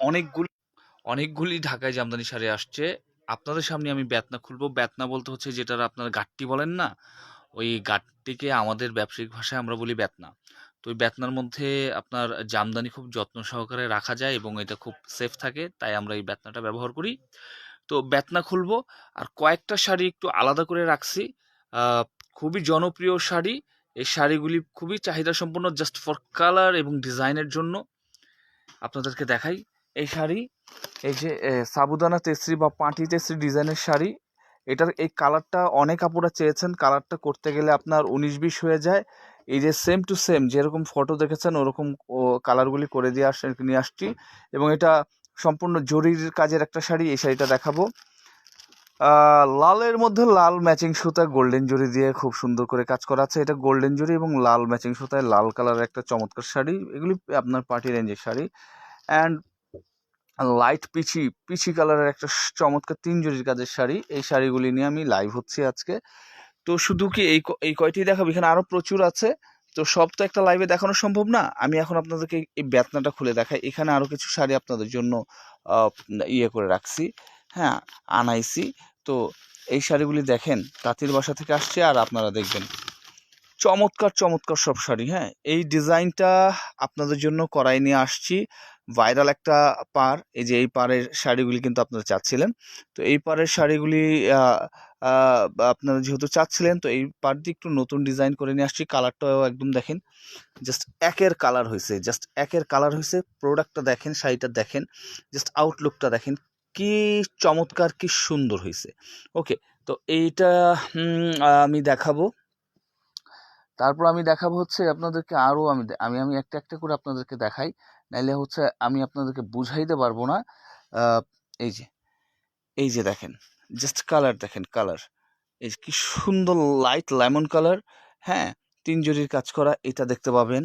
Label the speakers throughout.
Speaker 1: অনেকগুলি অনেকগুলি ঢাকায় জামদানি শাড়ি আসছে। আপনাদের সামনে আমি বেতনা খুলবো। বেতনা বলতে হচ্ছে যেটার আপনার গাট্টি বলেন না, ওই গাট্টিকে আমাদের ব্যবসায়িক ভাষায় আমরা বলি বেতনা। তো ওই বেতনার মধ্যে আপনার জামদানি খুব যত্ন সহকারে রাখা যায় এবং এটা খুব সেফ থাকে, তাই আমরা এই বেতনাটা ব্যবহার করি। তো বেতনা খুলবো। আর কয়েকটা শাড়ি একটু আলাদা করে রাখছি। খুবই জনপ্রিয় শাড়ি। এই শাড়িগুলি খুবই চাহিদা সম্পন্ন জাস্ট ফর কালার এবং ডিজাইনের জন্য। আপনাদেরকে দেখাই। এই শাড়ি, এই যে সাবুদানা তেসরি বা পাঁটি তেসরি ডিজাইনের শাড়ি, এটার এই কালারটা অনেক আপুরা চেয়েছেন, কালারটা করতে গেলে আপনার উনিশ বিশ হয়ে যায়। এই যে সেম টু সেম যেরকম ফটো দেখেছেন, ওরকম কালারগুলি করে দিয়ে আস নিয়ে আসছি। এবং এটা সম্পূর্ণ জরির কাজের একটা শাড়ি, এই শাড়িটা দেখাবো। লালের মধ্যে লাল ম্যাচিং সুতা গোল্ডেন জরি দিয়ে খুব সুন্দর করে কাজ করা আছে। এটা গোল্ডেন জরি এবং লাল ম্যাচিং সুতায় লাল কালারের একটা চমৎকার শাড়ি। এগুলি আপনার পার্টি রেঞ্জের sari. And light peachy peachy কালারের একটা চমৎকার তিন জরির কাজের শাড়ি। এই শাড়িগুলি নিয়ে আমি লাইভ হচ্ছি আজকে। তো শুধু কি এই এই কয়টি দেখাবো? এখানে আরও প্রচুর আছে। তো সব তো একটা লাইভে দেখানো সম্ভব না। আমি এখন আপনাদেরকে এই বেতনাটা খুলে দেখাই। এখানে আরও কিছু শাড়ি আপনাদের জন্য ইয়ে করে রাখছি। হ্যাঁ আনাইছি। তো এই শাড়িগুলি দেখেন, তাঁতির বাসা থেকে আসছে আর আপনারা দেখবেন। চমৎকার চমৎকার সব শাড়ি হ্যাঁ। এই ডিজাইনটা আপনাদের জন্য করাই নিয়ে আসছি। ভাইরাল একটা পার এই যে এই পাড়ের শাড়িগুলি কিন্তু আপনারা চাচ্ছিলেন। তো এই পাড়ের শাড়িগুলি আপনারা যেহেতু চাচ্ছিলেন, তো এই পাড় দিয়ে একটু নতুন ডিজাইন করে নিয়ে আসছি। কালারটাও একদম দেখেন জাস্ট একের কালার হয়েছে জাস্ট একের কালার হয়েছে প্রোডাক্টটা দেখেন, শাড়িটা দেখেন জাস্ট আউটলুকটা দেখেন, কি চমৎকার, কি সুন্দর হয়েছে ওকে, তো এইটা আমি দেখাবো। তারপর আমি দেখাবো হচ্ছে আপনাদেরকে আরও আমি আমি আমি একটা একটা করে আপনাদেরকে দেখাই। নাইলে হচ্ছে আমি আপনাদেরকে বুঝাইতে পারব না। এই যে এই যে দেখেন জাস্ট কালার দেখেন কালার এই কি সুন্দর লাইট লেমন কালার হ্যাঁ তিন জরির কাজ করা, এটা দেখতে পাবেন।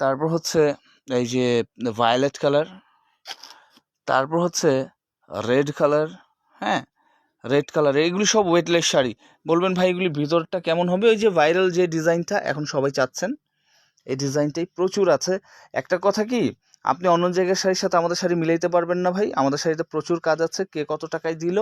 Speaker 1: তারপর হচ্ছে এই যে ভায়োলেট কালার তারপর হচ্ছে রেড কালার হ্যাঁ রেড কালার এইগুলি সব ওয়েটলেস শাড়ি। বলবেন ভাই, এগুলি ভিতরটা কেমন হবে? ওই যে ভাইরাল যে ডিজাইনটা এখন সবাই চাচ্ছেন। এই ডিজাইনটাই প্রচুর আছে। একটা কথা কি? আপনি অন্য জায়গার শাড়ির সাথে আমাদের শাড়ি মিলাইতে পারবেন না ভাই। আমাদের শাড়িতে প্রচুর কাজ আছে। কে কত টাকায় দিল?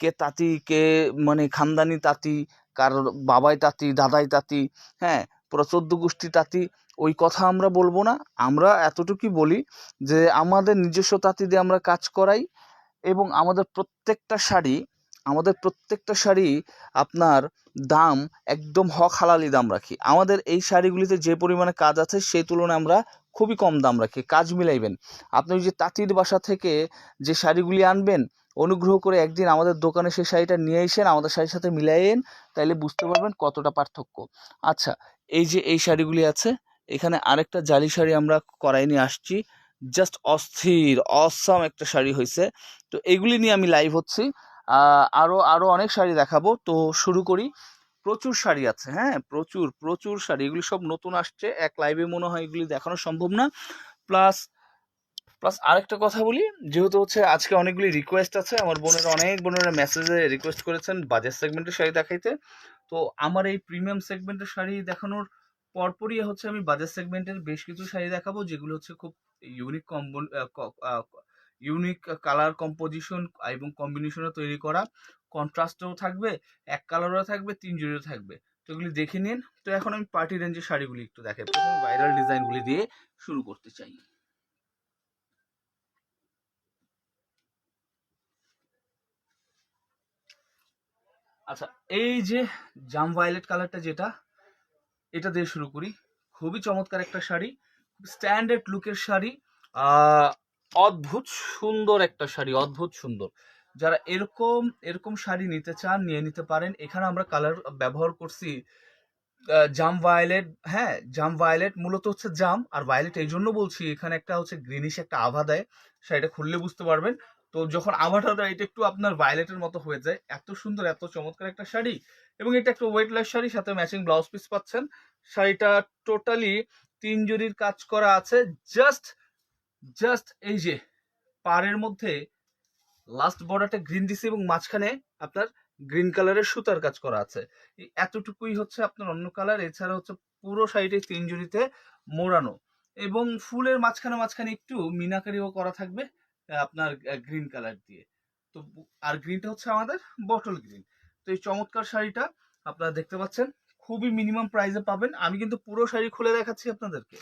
Speaker 1: কে তাঁতি, কে মানে খানদানি তাঁতি, কার বাবাই তাঁতি, দাদাই তাঁতি হ্যাঁ পুরো চোদ্দ গোষ্ঠী তাঁতি, ওই কথা আমরা বলব না। আমরা এতটুকুই বলি যে, আমাদের নিজস্ব তাঁতি দিয়ে আমরা কাজ করাই এবং আমাদের প্রত্যেকটা শাড়ি আমাদের প্রত্যেকটা শাড়ি আপনার দাম একদম হক হালালি দাম রাখি। আমাদের এই শাড়িগুলিতে যে পরিমাণে কাজ আছে, সেই তুলনায় আমরা খুবই কম দাম রাখি। কাজ মিলাইবেন। আপনি যে তাঁতির বাসা থেকে যে শাড়িগুলি আনবেন, অনুগ্রহ করে একদিন আমাদের দোকানে সেই শাড়িটা নিয়ে এসেন, আমাদের শাড়ির সাথে মিলাইয়েন, তাইলে বুঝতে পারবেন কতটা পার্থক্য। আচ্ছা এই যে এই শাড়িগুলি আছে, এখানে আরেকটা জালি শাড়ি আমরা করাই নিয়ে আসছি। জাস্ট অস্থির, অসম একটা শাড়ি হয়েছে তো এগুলি নিয়ে আমি লাইভ হচ্ছি। আহ, আরও আরও অনেক শাড়ি দেখাবো। তো শুরু করি। প্রচুর শাড়ি আছে হ্যাঁ? প্রচুর প্রচুর শাড়ি। এগুলি সব নতুন আসছে। এক লাইভে মনে হয় এগুলি দেখানো সম্ভব না। প্লাস প্লাস আরেকটা কথা বলি। যেহেতু হচ্ছে আজকে অনেকগুলি রিকোয়েস্ট আছে আমার বোনের অনেক বোনেরা মেসেজে রিকোয়েস্ট করেছেন বাজার সেগমেন্টের শাড়ি দেখাইতে। তো আমার এই প্রিমিয়াম সেগমেন্টের শাড়ি দেখানোর পরপরই হচ্ছে আমি বাজার সেগমেন্টের বেশ কিছু শাড়ি দেখাবো যেগুলো হচ্ছে খুব unique combo unique colour composition এবং কম্বিনেশনও তৈরি করা। কন্ট্রাস্টও থাকবে, এক কালারও থাকবে, তিন জুড়িও থাকবে। তো এগুলি দেখে নিন। তো এখন আমি পার্টি রেঞ্জের শাড়িগুলি একটু দেখাই। প্রথমে ভাইরাল ডিজাইনগুলি দিয়ে শুরু করতে চাই। আচ্ছা এই যে জাম ভায়োলেট কালারটা যেটা, এটা দিয়ে শুরু করি। খুবই চমৎকার একটা শাড়ি। স্ট্যান্ডার্ড লুকের শাড়ি। অদ্ভুত সুন্দর একটা শাড়ি, অদ্ভুত সুন্দর। যারা এরকম এরকম শাড়ি নিতে চান, নিয়ে নিতে পারেন। এখানে আমরা কালার ব্যবহার করছি জাম ভায়োলেট হ্যাঁ জাম ভায়োলেট মূলত হচ্ছে জাম আর ভায়োলেট এই জন্য বলছি, এখানে একটা হচ্ছে গ্রিনিশ একটা আভা দেয়, শাড়িটা খুললে বুঝতে পারবেন। তো যখন আভাটা দেয়, এটা একটু আপনার ভায়োলেটের মতো হয়ে যায়। এত সুন্দর, এত চমৎকার একটা শাড়ি এবং এটা একটা ওয়েট ওয়েটলেস শাড়ি, সাথে ম্যাচিং ব্লাউজ পিস পাচ্ছেন। শাড়িটা টোটালি তিন কাজ করা আছে জাস্ট জাস্ট এই যে পাড়ের মধ্যে লাস্ট বর্ডারটা গ্রিন দিছে এবং মাঝখানে আপনার গ্রিন কালারের সুতার কাজ করা আছে। এতটুকুই হচ্ছে আপনার অন্য কালার এছাড়া হচ্ছে পুরো শাড়িটি তিন জরিতে মোড়ানো। এবং ফুলের মাঝখানে মাঝখানে একটু মিনাকারিও করা থাকবে আপনার গ্রিন কালার দিয়ে। তো আর গ্রিনটা হচ্ছে আমাদের বটল গ্রিন তো এই চমৎকার শাড়িটা আপনারা দেখতে পাচ্ছেন, খুবই মিনিমাম প্রাইসে পাবেন। আমি কিন্তু পুরো শাড়ি খুলে দেখাচ্ছি আপনাদেরকে।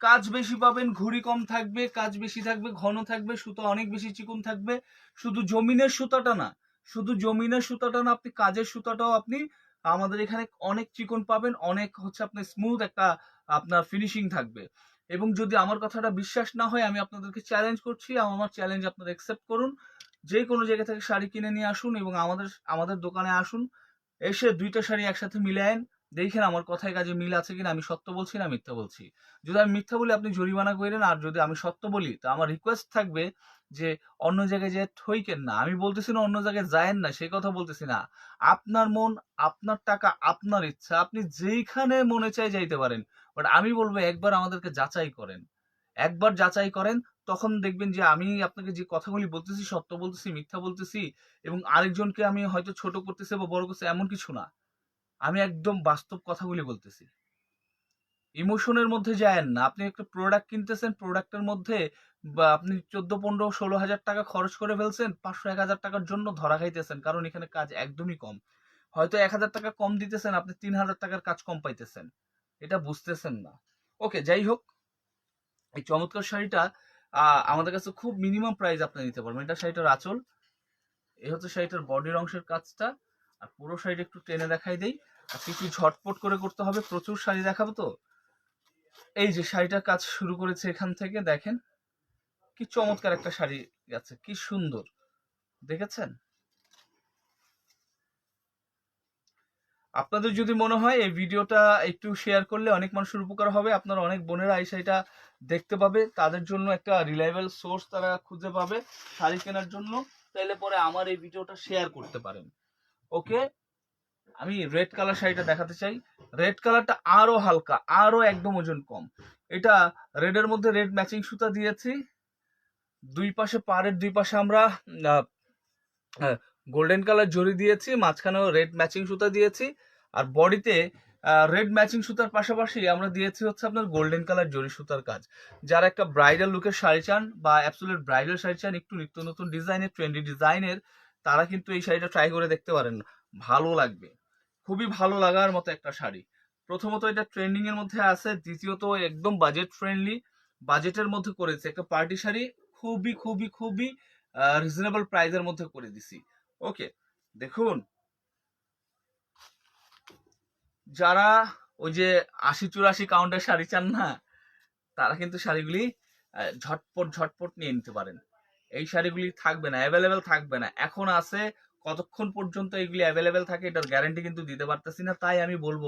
Speaker 1: কাজ বেশি পাবেন, ঘুড়ি কম থাকবে, কাজ বেশি থাকবে, ঘন থাকবে, সুতো অনেক বেশি চিকন থাকবে। শুধু জমিনের সুতাটা না, শুধু জমিনের সুতাটা না, আপনি কাজের সুতাটাও আপনি আমাদের এখানে অনেক চিকন পাবেন, অনেক হচ্ছে আপনার স্মুথ একটা আপনার ফিনিশিং থাকবে। এবং যদি আমার কথাটা বিশ্বাস না হয়, আমি আপনাদেরকে চ্যালেঞ্জ করছি আমার চ্যালেঞ্জ আপনারা অ্যাকসেপ্ট করুন। যে কোনো জায়গা থেকে শাড়ি কিনে নিয়ে আসুন এবং আমাদের আমাদের দোকানে আসুন, এসে দুইটা শাড়ি একসাথে মিলায়েন দেখেন আমার কথায় কাজে মিল আছে কিনা, আমি সত্য বলছি না মিথ্যা বলছি? যদি আমি মিথ্যা বলি, আপনি জরিমানা করেন আর যদি আমি সত্য বলি, তো আমার রিকোয়েস্ট থাকবে যে অন্য জায়গায় যে ঠইকেন না। আমি বলতেছি না অন্য জায়গায় যায়েন না সেই কথা বলতেছি না। আপনার মন, আপনার টাকা, আপনার ইচ্ছা, আপনি যেইখানে মনে চাই যাইতে পারেন। বাট আমি বলব, একবার আমাদেরকে যাচাই করেন। একবার যাচাই করেন, তখন দেখবেন যে আমি আপনাকে যে কথাগুলি বলতেছি, সত্য বলতেছি, মিথ্যা বলতেছি, এবং আরেকজনকে আমি হয়তো ছোট করতেছি বা বড় করতেছি, এমন কিছু না। আমি একদম বাস্তব কথাগুলি বলতেছি। ইমোশনের মধ্যে যায়েন না। আপনি একটা প্রোডাক্ট কিনতেছেন প্রোডাক্টের মধ্যে বা আপনি চোদ্দ, পনেরো, ষোলো হাজার টাকা খরচ করে ফেলছেন, পাঁচশো, এক হাজার টাকার জন্য ধরা খাইতেছেন, কারণ এখানে কাজ একদমই কম। হয়তো এক হাজার টাকা কম দিতেছেন, আপনি তিন হাজার টাকার কাজ কম পাইতেছেন। এটা বুঝতেছেন না। ওকে, যাই হোক, এই চমৎকার শাড়িটা আমাদের কাছে খুব মিনিমাম প্রাইস আপনি নিতে পারবেন। এটা শাড়িটার আঁচল এই হচ্ছে শাড়িটার বডির অংশের কাজটা, আর পুরো শাড়িটা একটু টেনে দেখাই দেই। আজকে কি ঝটপট করে করতে হবে? প্রচুর শাড়ি দেখাবো তো। এই যে শাড়িটার কাজ শুরু করেছে এখান থেকে, দেখেন। কি চমৎকার একটা শাড়ি আছে কি সুন্দর। দেখেছেন? আপনাদের যদি মনে হয় এই ভিডিওটা একটু শেয়ার করলে অনেক মানুষের উপকার হবে। আপনারা অনেক বোনেরা এই শাড়িটা দেখতে পাবে। তাদের জন্য একটা রিলায়েবল সোর্স তারা খুঁজে পাবে শাড়ি কেনার জন্য। তাহলে পরে আমার এই ভিডিওটা শেয়ার করতে পারেন। ওকে আমি রেড কালার শাড়িটা দেখাতে চাই। রেড কালারটা আরও হালকা, আরও একদম ওজন কম। এটা রেডের মধ্যে রেড ম্যাচিং সুতা দিয়েছি। দুই পাশে পাড়ের দুই পাশে আমরা গোল্ডেন কালার জড়ি দিয়েছি, মাঝখানেও রেড ম্যাচিং সুতা দিয়েছি। আর বডিতে রেড ম্যাচিং সুতার পাশাপাশি আমরা দিয়েছি হচ্ছে আপনার গোল্ডেন কালার জরি সুতার কাজ। যারা একটা ব্রাইডাল লুকের শাড়ি চান বা অ্যাবসোলিউট ব্রাইডাল শাড়ি চান, একটু নিত্য নতুন ডিজাইনের ট্রেন্ডি ডিজাইনের তারা কিন্তু এই শাড়িটা ট্রাই করে দেখতে পারেন। ভালো লাগবে। খুবই ভালো লাগার মতো একটা শাড়ি। প্রথমত এটা ট্রেন্ডিং এর মধ্যে আছে, দ্বিতীয়ত একদম বাজেট ফ্রেন্ডলি বাজেটের মধ্যে করেছে। একটা পার্টি শাড়ি খুবই খুবই খুবই রিজনেবল প্রাইসের মধ্যে করে দিছি। ওকে দেখুন। যারা ওই যে আশি চুরাশি কাউন্টের শাড়ি চান না, তারা কিন্তু শাড়িগুলি ঝটপট ঝটপট নিয়ে নিতে পারেন। এই শাড়িগুলি থাকবে না অ্যাভেলেবেল থাকবে না। এখন আছে কতক্ষণ পর্যন্ত এগুলি অ্যাভেলেবেল থাকে এটার গ্যারেন্টি কিন্তু দিতে পারতেছি না। তাই আমি বলব,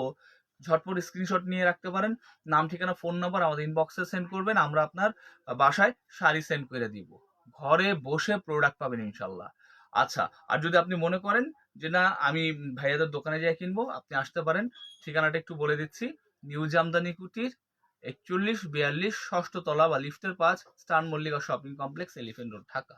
Speaker 1: ঝটপট স্ক্রিনশট নিয়ে রাখতে পারেন। নাম, ঠিকানা ফোন নাম্বার আমাদের ইনবক্সে সেন্ড করবেন, আমরা আপনার বাসায় শাড়ি সেন্ড করে দিব। ঘরে বসে প্রোডাক্ট পাবেন ইনশাল্লাহ। আচ্ছা আর যদি আপনি মনে করেন যে না, আমি ভাইয়াদের দোকানে যাই কিনবো, আপনি আসতে পারেন। ঠিকানাটা একটু বলে দিচ্ছি। নিউ জামদানি কুটির, একচল্লিশ, বিয়াল্লিশ, ষষ্ঠ তলা বা লিফটের পাঁচ star Mallika shopping complex elephant road Dhaka.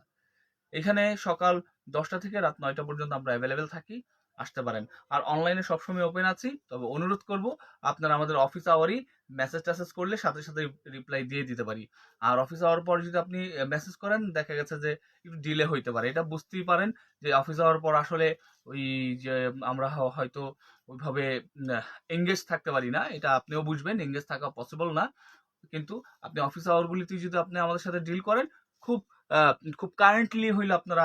Speaker 1: এখানে সকাল দশটা থেকে রাত নয়টা পর্যন্ত আমরা অ্যাভেলেবেল থাকি, আসতে পারেন। আর অনলাইনে সবসময় ওপেন আছি, তবে অনুরোধ করব আপনারা আমাদের অফিস আওয়ারই মেসেজ টেসেজ করলে সাথে সাথে রিপ্লাই দিয়ে দিতে পারি। আর অফিস আওয়ার পর যদি আপনি মেসেজ করেন, দেখা গেছে যে একটু ডিলে হইতে পারে। এটা বুঝতেই পারেন যে অফিস আওয়ার পর আসলে ওই যে আমরা হয়তো ওইভাবে এঙ্গেজ থাকতে পারি না। এটা আপনিও বুঝবেন এঙ্গেজ থাকা পসিবল না। কিন্তু আপনি অফিস আওয়ারগুলিতে যদি আপনি আমাদের সাথে ডিল করেন, খুব খুব কারেন্টলি হইলে আপনারা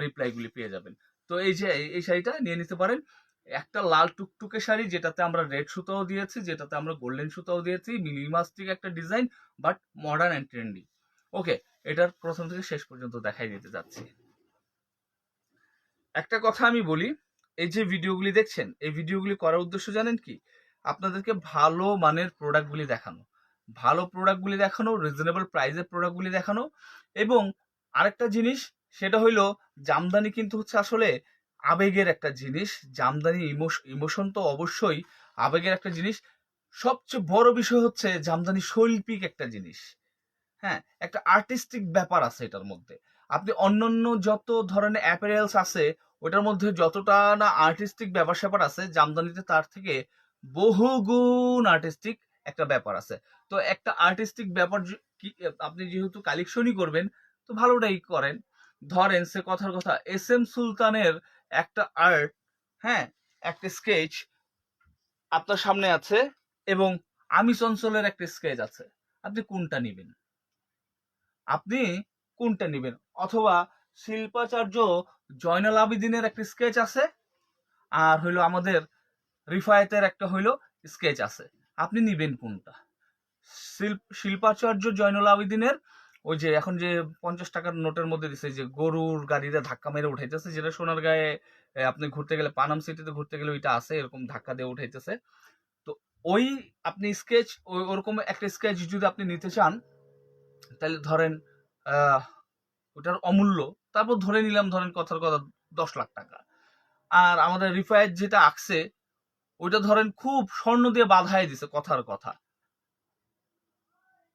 Speaker 1: রিপ্লাইগুলি পেয়ে যাবেন। তো এই যে, এই- শাড়িটা নিয়ে নিতে পারেন। একটা লাল টুকটুকে শাড়ি, যেটাতে আমরা রেড সুতাও দিয়েছি, যেটাতে আমরা গোল্ডেন সুতাও দিয়েছি মিনিমাস্টিক একটা design but modern and trendy okay এটার প্রথম থেকে শেষ পর্যন্ত দেখাই দিতে যাচ্ছি। একটা কথা আমি বলি, এই যে ভিডিওগুলি দেখছেন, এই ভিডিওগুলি করার উদ্দেশ্য জানেন কি? আপনাদেরকে ভালো মানের প্রোডাক্টগুলি দেখানো। ভালো প্রোডাক্টগুলি দেখানো রিজনেবল প্রাইসের প্রোডাক্টগুলি দেখানো, এবং আরেকটা জিনিস সেটা হইল, জামদানি কিন্তু হচ্ছে আসলে আবেগের একটা জিনিস। জামদানি ইমোশন তো অবশ্যই আবেগের একটা জিনিস। সবচেয়ে বড় বিষয় হচ্ছে জামদানি শৈল্পিক একটা জিনিস। হ্যাঁ একটা আর্টিস্টিক ব্যাপার আছে এটার মধ্যে। আপনি অন্যান্য যত ধরনের অ্যাপারেলস আছে, ওটার মধ্যে যতটা না আর্টিস্টিক ব্যাপার স্যাপার আছে, জামদানিতে তার থেকে বহুগুণ আর্টিস্টিক
Speaker 2: একটা ব্যাপার আছে। তো একটা আর্টিস্টিক ব্যাপার আপনি যেহেতু কালেকশনই করবেন, তো ভালোটাই করেন। ধরেন সে কথার কথা, এস এম সুলতানের একটা আর্ট হ্যাঁ একটা স্কেচ আপনার সামনে আছে এবং আমি চঞ্চলের একটা স্কেচ আছে। আপনি কোনটা নেবেন? আপনি কোনটা নেবেন? অথবা শিল্পাচার্য জয়নাল আবিদিনের একটা স্কেচ আছে আর হইল আমাদের রিফায়েতের একটা হইল স্কেচ আছে। আপনি নিবেন কোনটা? শিল্প, শিল্পাচার্য জয়নুল আবেদিনের ওই যে এখন যে পঞ্চাশ টাকার নোটের মধ্যে দিছে যে গরুর গাড়িতে ধাক্কা মেরে উঠাইতেছে, যেটা সোনার গায়ে আপনি ঘুরতে গেলে পানাম সিটিতে ঘুরতে গেলে ওইটা আছে, এরকম ধাক্কা দিয়ে উঠাইতেছে। তো ওই আপনি স্কেচ, ওই ওরকম একটা স্কেচ যদি আপনি নিতে চান, তাহলে ধরেন ওটার অমূল্য, তারপর ধরে নিলাম ধরেন কথার কথা দশ লাখ টাকা। আর আমাদের রিফায়েত যেটা আঁকছে, ওইটা ধরেন খুব স্বর্ণ দিয়ে বাধাই দিছে কথার কথা।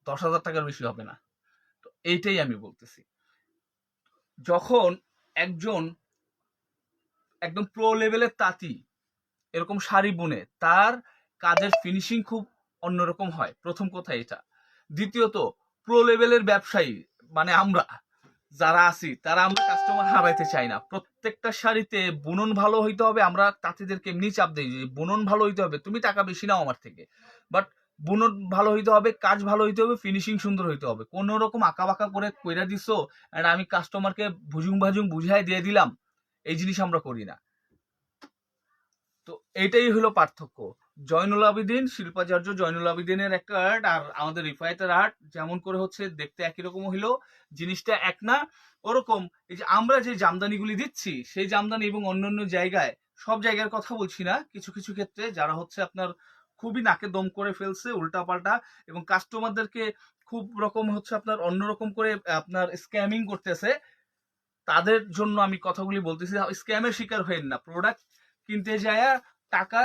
Speaker 2: দশ হাজার টাকার বেশি হবে না। এইটাই আমি বলতেছি। যখন একজন একদম প্রো লেভেলের তাঁতি, এরকম শাড়ি বুনে, তার কাজের ফিনিশিং খুব অন্যরকম হয়। প্রথম কথা এটা। দ্বিতীয়ত প্রো লেভেলের ব্যবসায়ী মানে আমরা, যারা আছি, তারা আমরা কাস্টমার হারাইতে চাই না। প্রত্যেকটা শাড়িতে বুনন ভালো হইতে হবে। আমরা তাঁতিদেরকে এমনি চাপ দিই যে, বুনন ভালো হইতে হবে। তুমি টাকা বেশি নাও আমার থেকে। বাট বুনন ভালো হইতে হবে, কাজ ভালো হইতে হবে ফিনিশিং সুন্দর হইতে হবে। কোনো রকম আঁকা বাঁকা করে কইরা দিছো আর আমি কাস্টমারকে ভুজুং ভাজুং বুঝাই দিয়ে দিলাম, এই জিনিস আমরা করি না। তো এটাই হলো পার্থক্য। জয়নুল আবিদিন, শিল্পাচার্য জয়নুল আবিদিনের একটা আর্ট আর আমাদের রিফায়েতের আর্ট যেমন করে হচ্ছে দেখতে একই রকম হইল, জিনিসটা এক না, ওরকম। এই যে আমরা যে জামদানিগুলি দিচ্ছি, সেই জামদানি এবং অন্যান্য জায়গায়, সব জায়গার কথা বলছি না, কিছু কিছু ক্ষেত্রে যারা হচ্ছে আপনার খুবই নাকে দম করে ফেলছে, উল্টাপাল্টা এবং কাস্টমারদেরকে খুব রকম হচ্ছে আপনার, অন্যরকম করে আপনার স্ক্যামিং করতেছে। তাদের জন্য আমি কথাগুলি বলতেছি স্ক্যামের শিকার হয়েন না। প্রোডাক্ট কিনতে যায় টাকা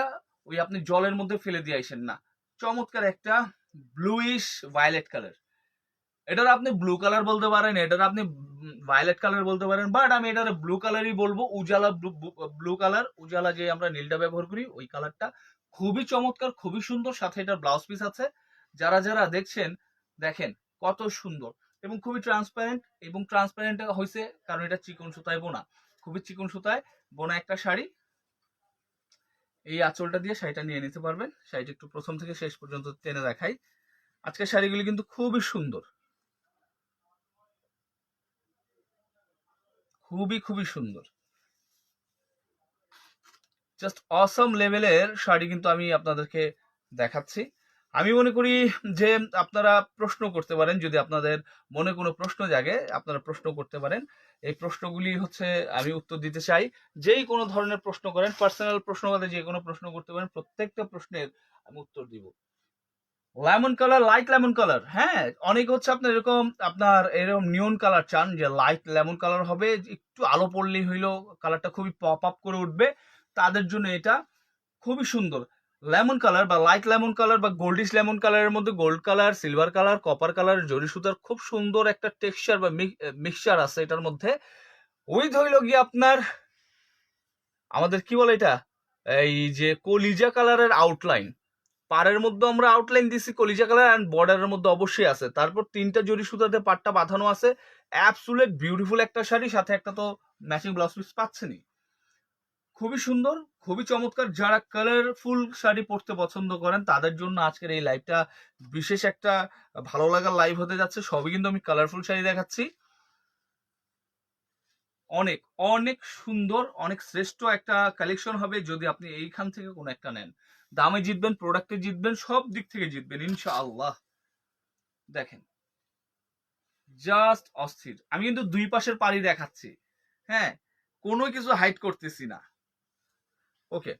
Speaker 2: ওই আপনি জলের মধ্যে ফেলে দিয়ে আসেন না। চমৎকার একটা ব্লুইশ ভায়োলেট কালার এটার আপনি ব্লু কালার বলতে পারেন, এটার আপনি ভায়োলেট কালার বলতে পারেন বাট আমি এটার ব্লু কালারই বলব, উজালা ব্লু কালার উজালা যে আমরা নীলটা ব্যবহার করি, ওই কালারটা খুবই চমৎকার, খুবই সুন্দর, সাথে এটার ব্লাউজ পিস আছে। যারা যারা দেখছেন, দেখেন কত সুন্দর এবং খুবই ট্রান্সপারেন্ট এবং ট্রান্সপারেন্ট হয়েছে কারণ এটা চিকন সুতায় বোনা। খুবই চিকন সুতায় বোনা একটা শাড়ি। এই আঁচলটা দিয়ে শাড়িটা নিয়ে নিতে পারবেন। শাড়িটা একটু প্রথম থেকে শেষ পর্যন্ত টেনে দেখাই। আজকের শাড়িগুলি কিন্তু খুবই সুন্দর। খুবই খুবই সুন্দর। জাস্ট অসম লেভেলের শাড়ি কিন্তু আমি আপনাদেরকে দেখাচ্ছি। আমি মনে করি যে আপনারা প্রশ্ন করতে পারেন, যদি আপনাদের মনে কোনো প্রশ্ন জাগে, আপনারা প্রশ্ন করতে পারেন। এই প্রশ্নগুলি হচ্ছে, আমি উত্তর দিতে চাই, যেই কোনো ধরনের প্রশ্ন করেন পার্সোনাল প্রশ্ন বাদে যে কোনো প্রশ্ন করতে পারেন, প্রত্যেকটা প্রশ্নের আমি উত্তর দিব। Lemon colour light lemon colour হ্যাঁ অনেক হচ্ছে আপনার এরকম আপনার এরকম নিয়ন কালার চান, যে লাইট লেমন কালার হবে, একটু আলো পড়লেই হইল কালারটা খুবই পপ আপ করে উঠবে। তাদের জন্য এটা খুবই সুন্দর। লেমন কালার বা লাইট লেমন কালার বা গোল্ডিশ লেমন কালারের মধ্যে gold colour silver colour copper colour জরি সুতার খুব সুন্দর একটা টেক্সচার বা মিক্সচার আছে এটার মধ্যে। ওই ধইল গিয়ে আপনার, আমাদের কি বলে এটা? এই যে কলিজা কালারের আউটলাইন পাড়ের মধ্যে আমরা আউটলাইন দিছি কলিজা কালার অ্যান্ড বর্ডারের মধ্যে অবশ্যই আছে। তারপর তিনটা জরি সুতাতে পাটটা বাঁধানো আছে। অ্যাবসুলেট বিউটিফুল একটা শাড়ি, সাথে একটা তো ম্যাচিং ব্লাউজ পিস পাচ্ছেনই। খুবই সুন্দর, খুবই চমৎকার। যারা কালারফুল শাড়ি পরতে পছন্দ করেন, তাদের জন্য আজকের এই লাইভটা বিশেষ একটা ভালো লাগার লাইভ হতে যাচ্ছে। সবই কিন্তু আমি কালারফুল শাড়ি দেখাচ্ছি। অনেক অনেক সুন্দর, অনেক শ্রেষ্ঠ একটা কালেকশন হবে যদি আপনি এইখান থেকে কোনো একটা নেন। দামে জিতবেন প্রোডাক্টে জিতবেন, সব দিক থেকে জিতবেন, ইনশাআল্লাহ। দেখেন জাস্ট অস্থির। আমি কিন্তু দুই পাশের পাড়ি দেখাচ্ছি। হ্যাঁ কোনো কিছু হাইড করতেছি না। ওকে।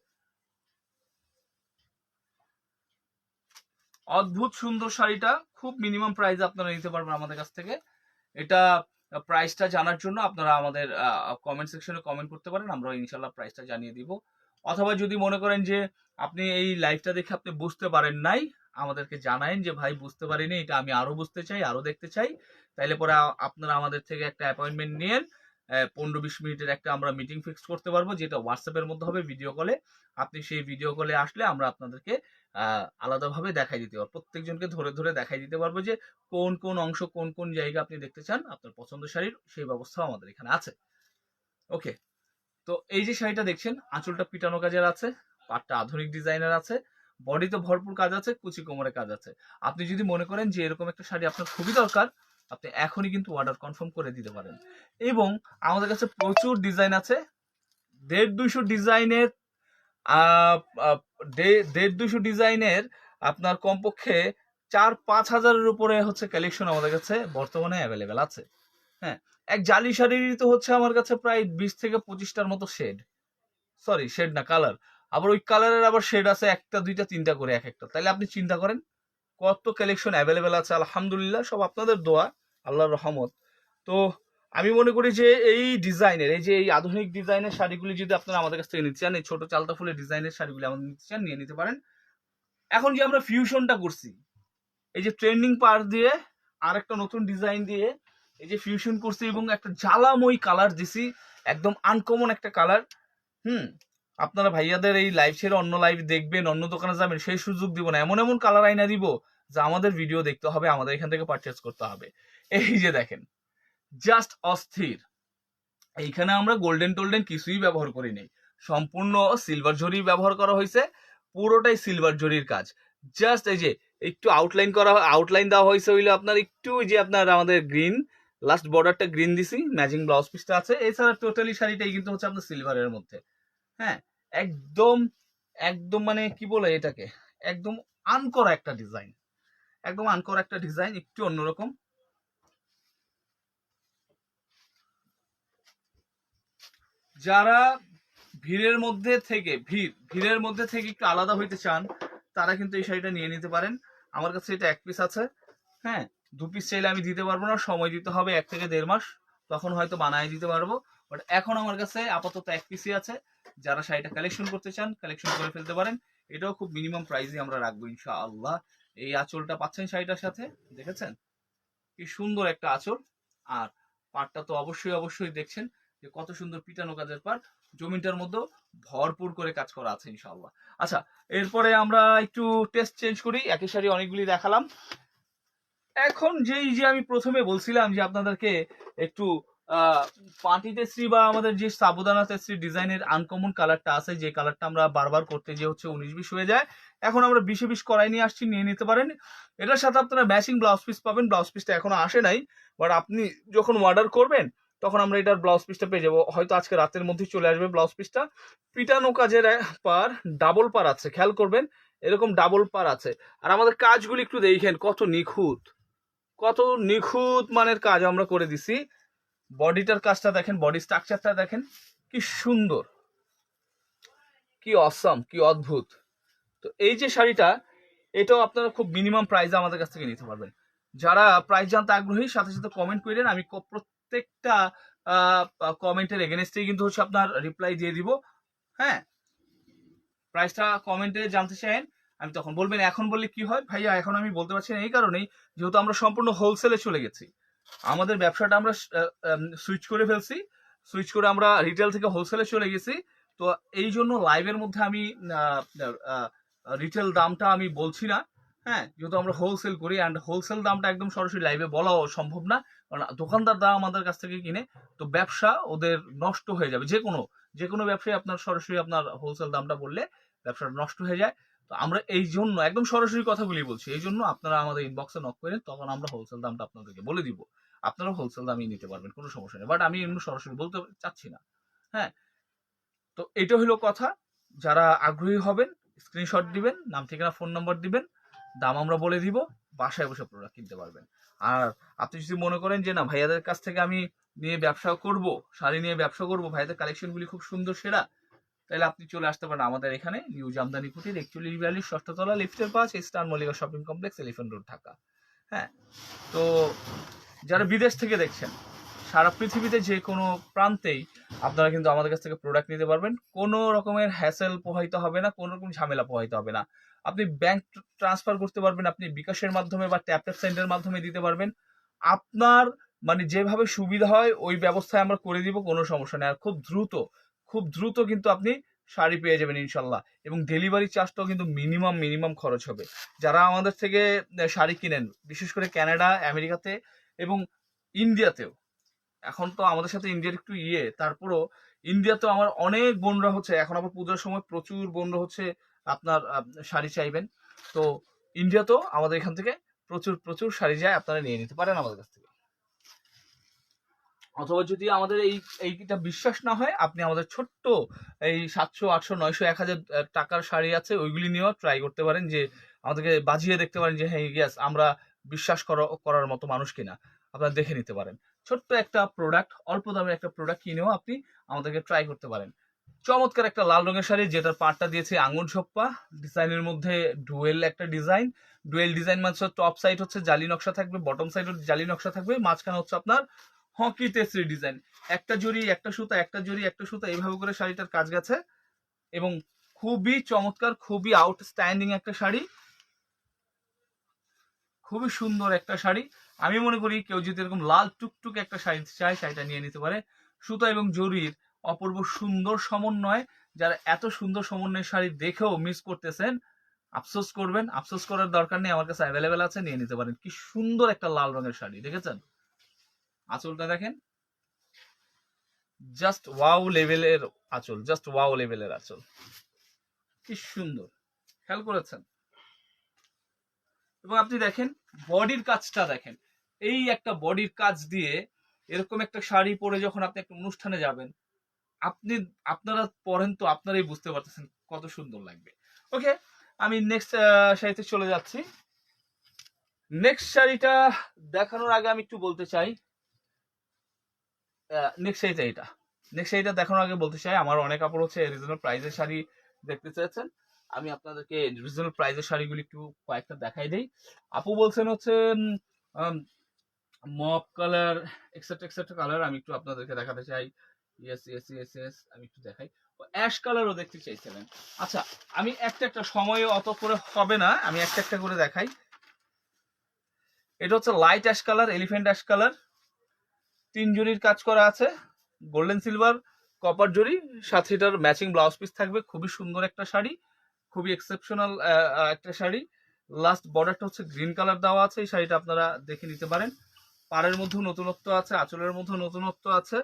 Speaker 2: অদ্ভুত সুন্দর শাড়িটা, খুব মিনিমাম প্রাইস আপনারা নিতে পারবেন আমাদের কাছ থেকে। এটা প্রাইসটা জানার জন্য আপনারা আমাদের কমেন্ট সেকশনে কমেন্ট করতে পারেন আমরা ইনশাল্লাহ প্রাইসটা জানিয়ে দিব। অথবা যদি মনে করেন যে আপনি এই লাইভটা দেখে আপনি বুঝতে পারেন নাই, আমাদেরকে জানায়েন যে, ভাই, বুঝতে পারিনি, এটা আমি আরও বুঝতে চাই, আরও দেখতে চাই। তাইলে পরে আপনারা আমাদের থেকে একটা অ্যাপয়েন্টমেন্ট নিয়েন। পনেরো বিশ মিনিটের একটা আমরা মিটিং ফিক্স করতে পারব, যেটা হোয়াটসঅ্যাপের মধ্যে হবে ভিডিও কলে আপনি সেই ভিডিও কলে আসলে আমরা আপনাদেরকে আলাদাভাবে দেখাই দিতে পারব। প্রত্যেকজনকে ধরে ধরে দেখাই দিতে পারব যে কোন কোন অংশ, কোন কোন জায়গা আপনি দেখতে চান, আপনার পছন্দ শাড়ির সেই ব্যবস্থাও আমাদের এখানে আছে। ওকে তো এই যে শাড়িটা দেখছেন, আঁচলটা পিটানো কাজের আছে, পাটটা আধুনিক ডিজাইনের আছে বডিতে ভরপুর কাজ আছে, কুচি কোমরে কাজ আছে। আপনি যদি মনে করেন যে এরকম একটা শাড়ি আপনার খুবই দরকার আপনি এখনই কিন্তু অর্ডার কনফার্ম করে দিতে পারেন। এবং আমাদের কাছে প্রচুর ডিজাইন আছে। দেড় দুইশো ডিজাইনের দেড় দুইশো ডিজাইনের আপনার কমপক্ষে চার পাঁচ হাজারের উপরে হচ্ছে কালেকশন আমাদের কাছে বর্তমানে অ্যাভেলেবেল আছে। হ্যাঁ এক জালি শাড়িরই তো হচ্ছে আমার কাছে প্রায় বিশ থেকে পঁচিশটার মতো শেড সরি শেড না কালার আবার ওই কালারের আবার শেড আছে একটা, দুইটা, তিনটা করে, এক একটা। তাহলে আপনি চিন্তা করেন কত কালেকশন অ্যাভেলেবেল আছে, আলহামদুলিল্লাহ, সব আপনাদের দোয়া, আল্লাহর রহমত। তো আমি মনে করি যে এই ডিজাইনের এই যে এই আধুনিক ডিজাইনের শাড়িগুলি যদি আপনারা আমাদের কাছ থেকে নিতে চান, এই ছোটো চালতা ফুলের ডিজাইনের শাড়িগুলি আমাদের নিতে চান, নিয়ে নিতে পারেন। এখন যে আমরা ফিউশনটা করছি, এই যে ট্রেন্ডিং পার দিয়ে আর একটা নতুন ডিজাইন দিয়ে এই যে ফিউশন করছি এবং একটা জ্বালাময় কালার দিছি, একদম আনকমন একটা কালার হুম? আপনারা ভাইয়াদের এই লাইভ ছেড়ে অন্য লাইভ দেখবেন, অন্য দোকানে যাবেন, সেই সুযোগ দিব না। এমন এমন কালার আইনা দিব যে আমাদের ভিডিও দেখতে হবে, আমাদের এখান থেকে পারচেস করতে হবে। এই যে দেখেন জাস্ট অস্থির। এইখানে আমরা গোল্ডেন টোল্ডেন কিছুই ব্যবহার করি নাই। সম্পূর্ণ সিলভার জরি ব্যবহার করা হয়েছে, পুরোটাই সিলভার জরির কাজ। জাস্ট এই যে, একটু আউটলাইন করা আউটলাইন দেওয়া হয়েছে হইল আপনার একটু যে আপনার আমাদের গ্রিন লাস্ট বর্ডারটা গ্রিন দিছি ম্যাচিং ব্লাউজ পিসটা আছে। এছাড়া টোটালি শাড়িটাই কিন্তু হচ্ছে আপনার সিলভারের মধ্যে। হ্যাঁ একদম একদম মানে কি বলে এটাকে? একদম আনকরা একটা ডিজাইন একদম আনকরা একটা ডিজাইন, একটু অন্যরকম। যারা ভিড়ের মধ্যে থেকে, ভিড়, ভিড়ের মধ্যে থেকে একটু আলাদা হইতে চান, তারা কিন্তু এই শাড়িটা নিয়ে নিতে পারেন। আমার কাছে এটা এক পিস আছে হ্যাঁ? দু পিস চাইলে আমি দিতে পারব না, সময় দিতে হবে এক থেকে দেড় মাস। তখন হয়তো বানায় দিতে পারব বাট এখন আমার কাছে আপাতত এক পিসই আছে। যারা শাড়িটা কালেকশন করতে চান কালেকশন করে ফেলতে পারেন। এটাও খুব মিনিমাম প্রাইসে আমরা রাখব, ইনশাআল্লাহ। এই আঁচলটা পাচ্ছেন শাড়িটার সাথে দেখেছেন? কি সুন্দর একটা আঁচল। আর পাটটা তো অবশ্যই অবশ্যই দেখছেন যে কত সুন্দর পিটানো কাজের পার জমিটার মধ্যে ভরপুর করে কাজ করা আছে ইনশাআল্লাহ। আচ্ছা এরপরে আমরা একটু টেস্ট চেঞ্জ করি। একই শাড়ি অনেকগুলি দেখালাম। এখন যেই যে আমি প্রথমে বলছিলাম যে আপনাদেরকে একটু আহ, পাটি তেসরি বা আমাদের যে সাবুদানা তেসরি ডিজাইনের আনকমন কালারটা আছে যে কালারটা আমরা বারবার করতে যে হচ্ছে উনিশ বিশ হয়ে যায় এখন আমরা বিশে বিশ করাই নিয়ে আসছি, নিয়ে নিতে পারেন। এটার সাথে আপনারা ম্যাচিং ব্লাউজ পিস পাবেন। ব্লাউজ পিসটা এখনও আসে নাই বাট আপনি যখন অর্ডার করবেন, তখন আমরা এটার ব্লাউজ পিসটা পেয়ে যাব। হয়তো আজকে রাতের মধ্যেই চলে আসবে ব্লাউজ পিসটা পিটানো কাজের পার ডাবল পার আছে, খেয়াল করবেন, এরকম ডাবল পার আছে। আর আমাদের কাজগুলি একটু দেখেন, কত নিখুঁত। কত নিখুঁত মানের কাজ আমরা করে দিছি। বডিটার কাজটা দেখেন বডি স্ট্রাকচারটা দেখেন, কি সুন্দর। কি অসম কি অদ্ভুত। তো এই যে শাড়িটা, এটাও আপনারা খুব মিনিমাম প্রাইসে আমাদের কাছ থেকে নিতে পারবেন। যারা প্রাইস জানতে আগ্রহী, সাথে সাথে কমেন্ট করেন, আমি প্রত্যেকটা কমেন্টের এগেনস্টেই কিন্তু হচ্ছে আপনার রিপ্লাই দিয়ে দিব। হ্যাঁ? প্রাইসটা কমেন্টে জানতে চাইেন, আমি তখন বলবেন, এখন বললে কি হয়? ভাইয়া, এখন আমি বলতে পারছি না, এই কারণেই যেহেতু আমরা সম্পূর্ণ হোলসেলে চলে গেছি। আমাদের ব্যবসাটা আমরা সুইচ করে ফেলছি। সুইচ করে আমরা রিটেল থেকে হোলসেলে চলে গেছি। তো এই জন্য লাইভের মধ্যে আমি রিটেল দামটা আমি বলছি না হ্যাঁ যেহেতু আমরা হোলসেল করি অ্যান্ড হোলসেল দামটা একদম সরাসরি লাইভে বলাও সম্ভব না, কারণ দোকানদার দাম আমাদের কাছ থেকে কিনে, তো ব্যবসা ওদের নষ্ট হয়ে যাবে, যে কোনো যে কোনো ব্যবসায় আপনার সরাসরি আপনার হোলসেল দামটা বললে ব্যবসাটা নষ্ট হয়ে যায়, তো আমরা এই জন্য একদম সরাসরি কথাগুলি বলছি, এই জন্য আপনারা আমাদের ইনবক্সে নক করেন, তখন আমরা হোলসেল দামটা আপনাদেরকে বলে দিব, আপনারা হোলসেল দামই নিতে পারবেন, কোনো সমস্যা নেই বাট আমি এমনি সরাসরি বলতে চাচ্ছি না হ্যাঁ তো এটা হলো কথা, যারা আগ্রহী হবেন স্ক্রিনশট দিবেন, নাম, ঠিকানা ফোন নাম্বার দিবেন, দাম আমরা বলে দিব, বাসায় বসে প্রোডাক্ট কিনতে পারবেন। আর আপনি যদি মনে করেন যে না, ভাইয়াদের কাছ থেকে আমি নিয়ে ব্যবসা করব, শাড়ি নিয়ে ব্যবসা করব, ভাইয়াদের কালেকশনগুলি খুব সুন্দর, সেরা, তাহলে আপনি চলে আসতে পারেন আমাদের এখানে নিউ জামদানি কুটির, একচল্লিশ বিয়াল্লিশ ষষ্ঠতলা লিফটের পাঁচ star Mallika shopping complex elephant road Dhaka. হ্যাঁ তো যারা বিদেশ থেকে দেখছেন সারা পৃথিবীতে যে কোনো প্রান্তেই আপনারা কিন্তু আমাদের কাছ থেকে প্রোডাক্ট নিতে পারবেন। কোনো রকমের হ্যাসেল পোহাইতে হবে না, কোনো রকম ঝামেলা পোহাইতে হবে না। আপনি ব্যাংক ট্রান্সফার করতে পারবেন, আপনি বিকাশের মাধ্যমে বা ট্যাপ ট্যাপ সেন্টারের মাধ্যমে দিতে পারবেন। আপনার মানে যেভাবে সুবিধা হয়, ওই ব্যবস্থায় আমরা করে দিব, কোনো সমস্যা নেই। আর খুব দ্রুত খুব দ্রুত কিন্তু আপনি শাড়ি পেয়ে যাবেন ইনশাল্লাহ। এবং ডেলিভারি চার্জটাও কিন্তু মিনিমাম মিনিমাম খরচ হবে। যারা আমাদের থেকে শাড়ি কিনেন, বিশেষ করে কানাডা আমেরিকাতে এবং ইন্ডিয়াতেও এখন তো আমাদের সাথে ইন্ডিয়ার একটু ইয়ে তারপরও ইন্ডিয়া তো আমার অনেক বোনরা হচ্ছে, এখন আবার পূজার সময় প্রচুর বোনরা হচ্ছে আপনার শাড়ি চাইবেন। তো ইন্ডিয়া তো আমাদের এখান থেকে প্রচুর প্রচুর শাড়ি যায় আপনারা নিয়ে নিতে পারেন আমাদের কাছ থেকে। অথবা যদি আমাদের এই, এইটা বিশ্বাস না হয়, আপনি আমাদের ছোট্ট এই সাতশো, আটশো, নয়শো, এক হাজার টাকার শাড়ি আছে, ওইগুলি নিয়েও ট্রাই করতে পারেন যে আমাদেরকে বাজিয়ে দেখতে পারেন যে হ্যাঁ ইয়েস আমরা বিশ্বাস করা, করার মতো মানুষ কিনা। আপনারা দেখে নিতে পারেন। ছোট্ট একটা প্রোডাক্ট অল্প দামের একটা প্রোডাক্ট কিনেও আপনি আমাদেরকে ট্রাই করতে পারেন। চমৎকার একটা লাল রঙের শাড়ি, যেটার পাটটা দিয়েছে আঙুর ঝপ্পা ডিজাইনের মধ্যে ডুয়েল একটা ডিজাইন। ডুয়েল ডিজাইন মানে টপ সাইড হচ্ছে জালি নকশা থাকবে বটম সাইড জালি নকশা থাকবে। মাঝখানে হচ্ছে আপনার হকি তেসরি ডিজাইন। একটা জড়ি, একটা সুতা, একটা জড়ি, একটা সুতা, এইভাবে করে শাড়িটার কাজ গেছে। এবং খুবই চমৎকার, খুবই আউটস্ট্যান্ডিং একটা শাড়ি। খুবই সুন্দর একটা শাড়ি। আমি মনে করি কেউ যদি এরকম লাল টুকটুক একটা শাড়ি চায়, শাড়িটা নিয়ে নিতে পারে। সুতা এবং জরির অপূর্ব সুন্দর সমন্বয়, যারা এত সুন্দর সমন্বয়ের শাড়ি দেখেও মিস করতেছেন, আফসোস করবেন, আফসোস করার দরকার নেই, আমার কাছে অ্যাভেলেবেল আছে, নিয়ে নিতে পারেন। কি সুন্দর একটা লাল রঙের শাড়ি, দেখেছেন? আঁচলটা দেখেন। জাস্ট ওয়াও লেভেলের আঁচল জাস্ট ওয়াও লেভেলের আঁচল। কি সুন্দর, খেয়াল করেছেন? এবং আপনি দেখেন বডির কাজটা দেখেন। এই একটা বডির কাজ দিয়ে এরকম একটা শাড়ি পরে যখন আপনি একটা অনুষ্ঠানে যাবেন, আপনি, আপনারা পরেন তো আপনারাই বুঝতে পারতেছেন কত সুন্দর লাগবে। ওকে আমি নেক্সট শাড়িতে চলে যাচ্ছি। নেক্সট শাড়িটা দেখানোর আগে আমি একটু বলতে চাই নেক্সট শাড়িটা এটা। নেক্সট শাড়িটা দেখানোর আগে বলতে চাই, আমার অনেক কাপড় হচ্ছে রিজনেবল প্রাইজের শাড়ি দেখতে চাইছেন আমি আপনাদেরকে রিজনেবল প্রাইজের শাড়িগুলি একটু কয়েকটা দেখাই দিই। আপু বলছেন হচ্ছে মপ কালার এক্সেট্রা এক্সেট্রা কালার আমি একটু আপনাদেরকে দেখাতে চাই। ইয়েস ইয়েস ইয়েস ইয়েস আমি একটু দেখাই। অ্যাশ কালারও দেখতে চাইছিলেন। আচ্ছা আমি একটা একটা সময় অত করে হবে না, আমি একটা একটা করে দেখাই। এটা হচ্ছে light ash colour elephant ash colour তিন জরির কাজ করা আছে গোল্ডেন সিলভার কপার জরি সাথে এটার ম্যাচিং ব্লাউজ পিস থাকবে, খুবই সুন্দর একটা শাড়ি, খুবই এক্সেপশনাল একটা শাড়ি। লাস্ট বর্ডারটা হচ্ছে গ্রিন কালার দেওয়া আছে, এই শাড়িটা আপনারা দেখে নিতে পারেন। পাড়ের মধ্যেও নতুনত্ব আছে, আঁচলের মধ্যেও নতুনত্ব আছে।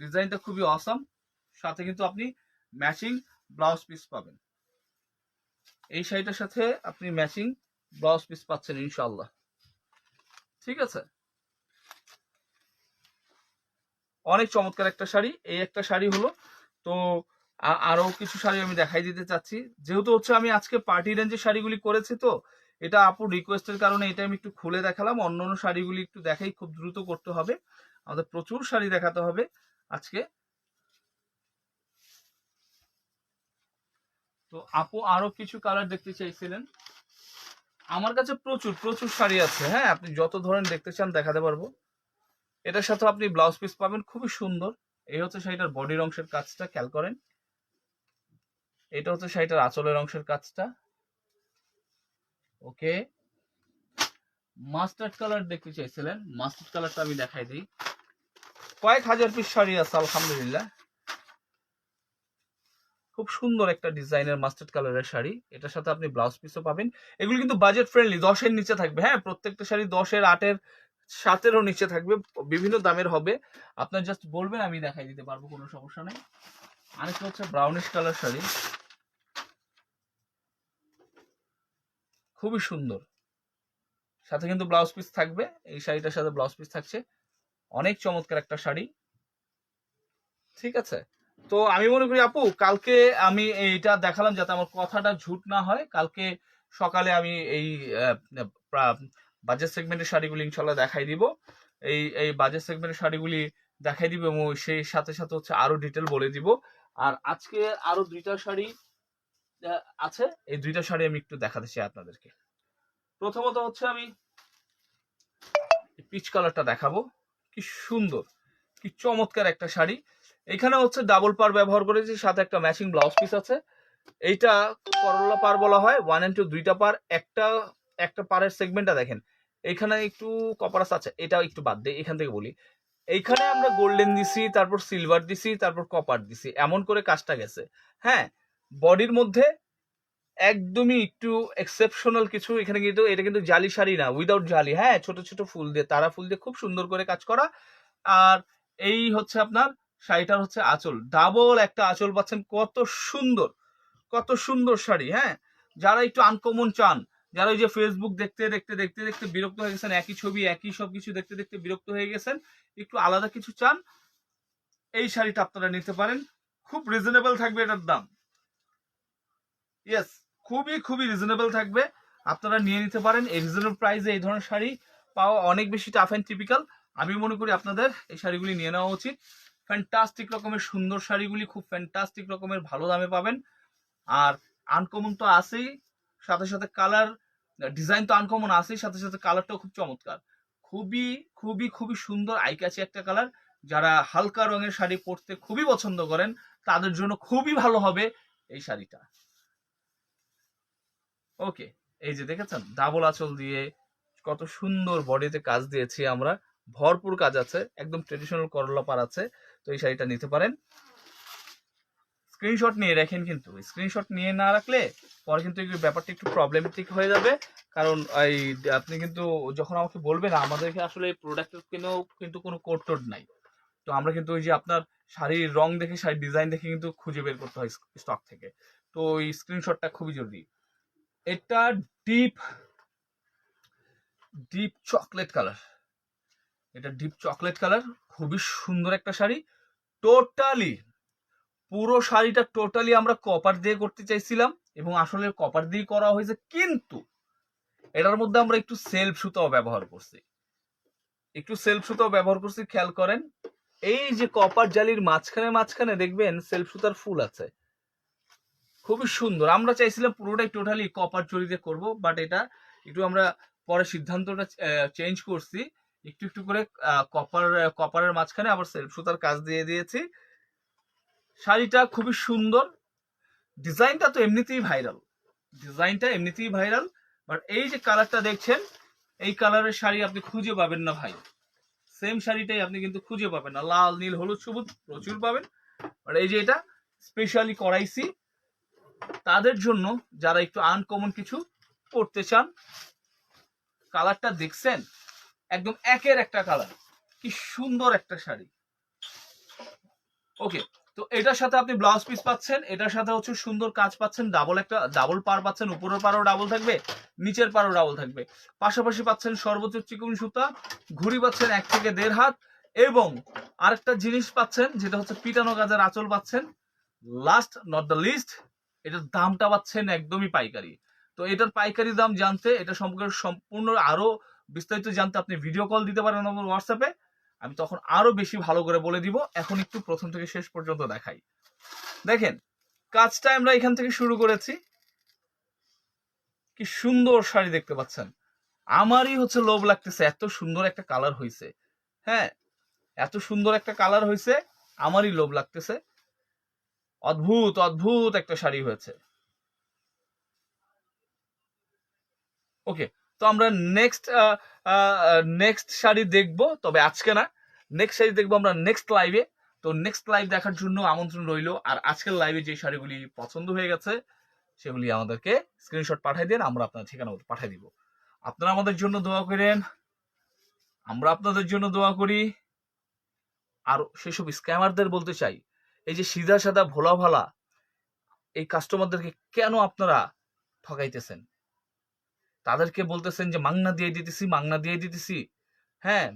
Speaker 2: ডিজাইনটা খুবই অসাম সাথে কিন্তু আপনি ম্যাচিং ব্লাউজ পিস পাবেন। এই শাড়িটার সাথে আপনি ম্যাচিং ব্লাউজ পিস পাচ্ছেন ইনশাল্লাহ ঠিক আছে? অনেক চমৎকার একটা শাড়ি। এই একটা শাড়ি হলো, তো আরও কিছু শাড়ি আমি দেখাই দিতে চাচ্ছি। যেহেতু হচ্ছে আমি আজকে পার্টি রেঞ্জের শাড়িগুলি করেছি তো এটা আপুর রিকোয়েস্টের কারণে এটা আমি একটু খুলে দেখালাম। অন্য অন্য শাড়িগুলি একটু দেখাই, খুব দ্রুত করতে হবে। আমাদের প্রচুর শাড়ি দেখাতে হবে আজকে। তো আপু আরও কিছু কালার দেখতে চাইছিলেন? আমার কাছে প্রচুর প্রচুর শাড়ি আছে। হ্যাঁ আপনি যত ধরনের দেখতে চান দেখাতে পারব। এটার সাথে আপনি ব্লাউজ পিস পাবেন, খুবই সুন্দর। এই হচ্ছে শাড়িটার বডির অংশের কাজটা, খেয়াল করেন। এটা হচ্ছে শাড়িটার আঁচলের অংশের কাজটা। ওকে? মাস্টার্ড কালার দেখতে চাইছিলেন। মাস্টার্ড কালারটা আমি দেখাই দিই। কয়েক হাজার পিস শাড়ি আছে, আলহামদুলিল্লাহ। খুব সুন্দর একটা ডিজাইনের মাস্টার্ড কালারের শাড়ি। এটার সাথে আপনি ব্লাউজ পিসও পাবেন। এগুলো কিন্তু বাজেট ফ্রেন্ডলি দশের নিচে থাকবে। হ্যাঁ প্রত্যেকটা শাড়ি দশের, আটের, সাতেরও নিচে থাকবে। বিভিন্ন দামের হবে। আপনার জাস্ট বলবেন, আমি দেখাই দিতে পারব, কোনো সমস্যা নেই। আরেকটা হচ্ছে ব্রাউনিশ কালার শাড়ি। খুবই সুন্দর। সাথে কিন্তু ব্লাউজ পিস থাকবে। এই শাড়িটার সাথে ব্লাউজ পিস থাকছে। অনেক চমৎকার একটা শাড়ি। ঠিক আছে? তো আমি মনে করি, আপু, কালকে আমি এইটা দেখালাম যাতে আমার কথাটা ঝুট না হয়। কালকে সকালে আমি এই বাজেট সেগমেন্টের শাড়িগুলি ইনশাল্লাহ দেখাই দিব। এই এই বাজেট সেগমেন্টের শাড়িগুলি দেখাই দিব এবং সেই সাথে সাথে হচ্ছে আরও ডিটেল বলে দিব। আর আজকে আরও দুইটা শাড়ি আছে। এই দুইটা শাড়ি আমি একটু দেখাতে চাই আপনাদেরকে। প্রথমত হচ্ছে আমি পিচ কালারটা দেখাবো। কি সুন্দর, কি চমৎকার একটা শাড়ি। এখানে হচ্ছে ডাবল পার ব্যবহার করেছি, সাথে একটা ম্যাচিং ব্লাউজ পিস আছে। এইটা করলা পার বলা হয় ওয়ান এন্ড টু দুইটা পার। একটা একটা পারের সেগমেন্টটা দেখেন। এইখানে একটু কপারাস আছে আচ্ছা এটাও একটু বাদ দেই, এখান থেকে বলি। এইখানে আমরা গোল্ডেন দিছি, তারপর সিলভার দিছি, তারপর কপার দিছি। এমন করে কাজটা গেছে। হ্যাঁ বডির মধ্যে একদমই একটু এক্সেপশনাল কিছু, এখানে কিন্তু, এটা কিন্তু জালি শাড়ি না উইদাউট জালি। হ্যাঁ ছোট ছোট ফুল দিয়ে, তারা ফুল দিয়ে খুব সুন্দর করে কাজ করা। আর এই হচ্ছে আপনার শাড়িটার হচ্ছে আঁচল। ডাবল একটা আঁচল পাচ্ছেন, কত সুন্দর কত সুন্দর শাড়ি হ্যাঁ? যারা একটু আনকমন চান, যারা ওই যে ফেসবুক দেখতে দেখতে দেখতে দেখতে বিরক্ত হয়ে গেছেন, একই ছবি, একই সব কিছু দেখতে দেখতে বিরক্ত হয়ে গেছেন, একটু আলাদা কিছু চান, এই শাড়িটা আপনারা নিতে পারেন। খুব রিজনেবল থাকবে এটার দাম। ইয়েস খুবই খুবই রিজনেবল থাকবে। আপনারা নিয়ে নিতে পারেন। এই রিজনেবল প্রাইসে এই ধরনের শাড়ি পাওয়া অনেক বেশি টাফ অ্যান্ড টিপিক্যাল আমি মনে করি আপনাদের এই শাড়িগুলি নিয়ে নেওয়া উচিত। ফ্যান্টাস্টিক রকমের সুন্দর শাড়িগুলি, খুব ফ্যান্টাস্টিক রকমের ভালো দামে পাবেন। আর আনকমন তো আছেই, সাথে সাথে কালার ডিজাইন তো আনকমন আছেই, সাথে সাথে কালারটাও খুব চমৎকার। খুবই খুবই খুবই সুন্দর আইকাছি একটা কালার যারা হালকা রঙের শাড়ি পরতে খুবই পছন্দ করেন, তাদের জন্য খুবই ভালো হবে এই শাড়িটা। ওকে এই যে দেখেছেন ডাবল আঁচল দিয়ে কত সুন্দর বডিতে কাজ দিয়েছি আমরা। ভরপুর কাজ আছে, একদম ট্রেডিশনাল করলা পার আছে, তো এই শাড়িটা নিতে পারেন। স্ক্রিনশট নিয়ে রাখেন কিন্তু স্ক্রিনশট নিয়ে না রাখলে পরে কিন্তু ব্যাপারটা একটু প্রবলেমেটিক হয়ে যাবে। কারণ এই আপনি কিন্তু যখন আমাকে বলবেন, আমাদেরকে আসলে এই প্রোডাক্টের কেনেও কিন্তু কোনো কোড নাই। তো আমরা কিন্তু ওই যে আপনার শাড়ির রং দেখে, শাড়ির ডিজাইন দেখে কিন্তু খুঁজে বের করতে হয় স্টক থেকে। তো এই স্ক্রিনশটটা খুবই জরুরি। এটা ডিপ ডিপ চকলেট কালার এটা ডিপ চকলেট কালার খুবই সুন্দর একটা শাড়ি। টোটালি পুরো শাড়িটা টোটালি আমরা কপার দিয়ে করতে চাইছিলাম এবং আসলে কপার দিয়ে করা হয়েছে, কিন্তু এটার মধ্যে আমরা একটু সেলফ সুতাও ব্যবহার করছি। একটু সেলফ সুতাও ব্যবহার করছি, খেয়াল করেন। এই যে কপার জালির মাঝখানে মাঝখানে দেখবেন সেলফ সুতার ফুল আছে। খুবই সুন্দর। আমরা চাইছিলাম পুরোটাই টোটালি কপার জড়িতে করব বাট এটা একটু আমরা পরে সিদ্ধান্তটা চেঞ্জ করছি। একটু একটু করে কপার কপারের মাঝখানে আবার সেলফ সুতার কাজ দিয়ে দিয়েছি। শাড়িটা খুবই সুন্দর। ডিজাইনটা তো এমনিতেই ভাইরাল ডিজাইনটা এমনিতেই ভাইরাল বাট এই যে কালারটা দেখছেন, এই কালারের শাড়ি আপনি খুঁজে পাবেন না ভাই। সেম শাড়িটাই আপনি কিন্তু খুঁজে পাবেন না। লাল, নীল, হলুদ, সবুজ প্রচুর পাবেন। বাট এই যে এটা স্পেশালি করাইছি। তাদের জন্য যারা একটু আনকমন কিছু পড়তে চান কালারটা দেখছেন? একদম একের একটা কালার কি সুন্দর একটা শাড়ি। ওকে তো এটার সাথে আপনি ব্লাউজ পিস পাচ্ছেন, এটার সাথে হচ্ছে সুন্দর কাজ পাচ্ছেন ডাবল একটা ডাবল পার পাচ্ছেন, উপরের পারও ডাবল থাকবে, নিচের পারও ডাবল থাকবে। পাশাপাশি পাচ্ছেন সর্বোচ্চ চিকুন সুতা, ঘুড়ি পাচ্ছেন এক থেকে দেড় হাত, এবং আরেকটা জিনিস পাচ্ছেন, যেটা হচ্ছে পিটানো গাজার আঁচল পাচ্ছেন। লাস্ট নট দ্য লিস্ট এটার দামটা পাচ্ছেন একদমই পাইকারি। তো এটার পাইকারি দাম জানতে, এটা সম্পর্কে সম্পূর্ণ আরও বিস্তারিত জানতে আপনি ভিডিও কল দিতে পারেন আমার হোয়াটসঅ্যাপে আমি তখন আরও বেশি ভালো করে বলে দিব। এখন একটু প্রথম থেকে শেষ পর্যন্ত দেখাই। দেখেন, কাজটা আমরা এখান থেকে শুরু করেছি। কি সুন্দর শাড়ি দেখতে পাচ্ছেন। আমারই হচ্ছে লোভ লাগতেছে, এত সুন্দর একটা কালার হয়েছে হ্যাঁ এত সুন্দর একটা কালার হয়েছে আমারই লোভ লাগতেছে। অদ্ভুত অদ্ভুত একটা শাড়ি হয়েছে। ওকে তো আমরা নেক্সট নেক্সট শাড়ি দেখব, তবে আজকে না নেক্সট শাড়ি দেখব আমরা নেক্সট লাইভে তো নেক্সট লাইভ দেখার জন্য আমন্ত্রণ রইল, আর আজকের লাইভে যে শাড়িগুলি পছন্দ হয়ে গেছে, সেগুলি আমাদেরকে স্ক্রিনশট পাঠিয়ে দেন, আমরা আপনার ঠিকানা পাঠিয়ে দিব। আপনারা আমাদের জন্য দোয়া করেন, আমরা আপনাদের জন্য দোয়া করি, আর সেসব স্ক্যামারদের বলতে চাই এই যে সিধা সাদা ভোলা ভালা, এই কাস্টমারদেরকে কেন আপনারা ঠকাইতেছেন? তাদেরকে বলতেছেন যে, মাংনা দিয়ে দিতেছি, মাংনা দিয়ে দিতেছি। হ্যাঁ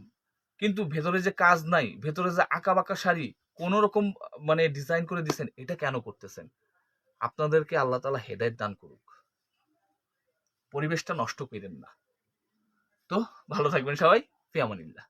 Speaker 2: কিন্তু ভেতরে যে কাজ নাই, ভেতরে যে আঁকা বাঁকা শাড়ি কোন রকম মানে ডিজাইন করে দিছেন, এটা কেন করতেছেন? আপনাদেরকে আল্লাহ তালা হেদায়ত দান করুক। পরিবেশটা নষ্ট করেন না। তো, ভালো থাকবেন সবাই। ফিয়ামানিল্লাহ